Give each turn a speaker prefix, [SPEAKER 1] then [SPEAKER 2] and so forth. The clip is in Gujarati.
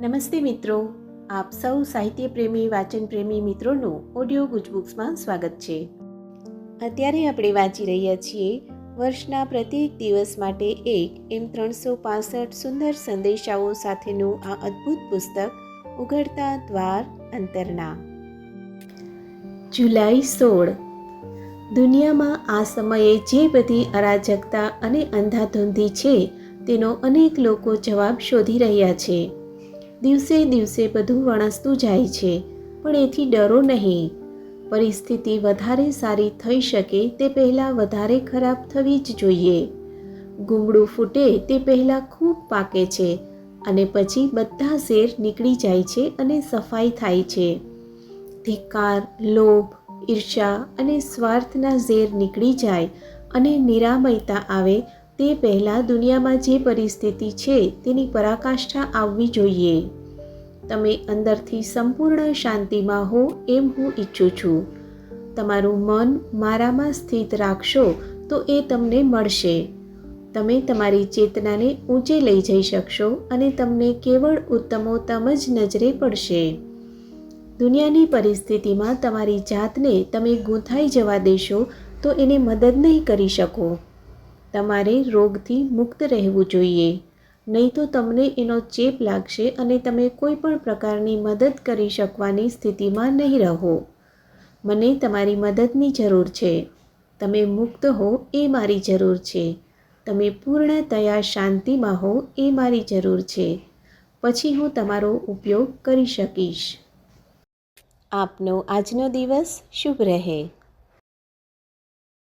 [SPEAKER 1] નમસ્તે મિત્રો. આપ સૌ સાહિત્ય પ્રેમી, વાચન પ્રેમી મિત્રોનું ઓડિયો ગુજબુક્સમાં સ્વાગત છે. અત્યારે આપણે વાંચી રહ્યા છીએ વર્ષના પ્રત્યેક દિવસ માટે એક એમ ત્રણસો પાસઠ સુંદર સંદેશાઓ સાથેનું આ અદ્ભુત પુસ્તક, ઉઘડતા દ્વાર અંતરના. જુલાઈ સોળ. દુનિયામાં આ સમયે જે બધી અરાજકતા અને અંધાધૂંધી છે, તેનો અનેક લોકો જવાબ શોધી રહ્યા છે. દિવસે દિવસે બધું વણસતું જાય છે, પણ એથી ડરો નહીં. પરિસ્થિતિ વધારે સારી થઈ શકે તે પહેલાં વધારે ખરાબ થવી જ જોઈએ. ગુમડું ફૂટે તે પહેલાં ખૂબ પાકે છે અને પછી બધા ઝેર નીકળી જાય છે અને સફાઈ થાય છે. ધિક્કાર, લોભ ઈર્ષા અને સ્વાર્થના ઝેર નીકળી જાય અને નિરામયતા આવે તે પહેલાં દુનિયામાં જે પરિસ્થિતિ છે તેની પરાકાષ્ઠા આવવી જોઈએ. તમે અંદરથી સંપૂર્ણ શાંતિમાં હો એમ હું ઈચ્છું છું. તમારું મન મારામાં સ્થિત રાખશો તો એ તમને મળશે. તમે તમારી ચેતનાને ઊંચે લઈ જઈ શકશો અને તમને કેવળ ઉત્તમોત્તમ જ નજરે પડશે. દુનિયાની પરિસ્થિતિમાં તમારી જાતને તમે ગૂંથાઈ જવા દેશો તો એને મદદ નહીં કરી શકો. તમારે રોગથી મુક્ત રહેવું જોઈએ. નહીં તો તમને એનો ચેપ લાગશે અને તમે કોઈ પણ પ્રકારની મદદ કરી શકવાની સ્થિતિમાં નહીં રહો. મને તમારી મદદની જરૂર છે. તમે મુક્ત હો એ મારી જરૂર છે. તમે પૂર્ણતયા શાંતિમાં હો એ મારી જરૂર છે. પછી હું તમારો ઉપયોગ કરી શકીશ. આપનો આજનો દિવસ શુભ રહે.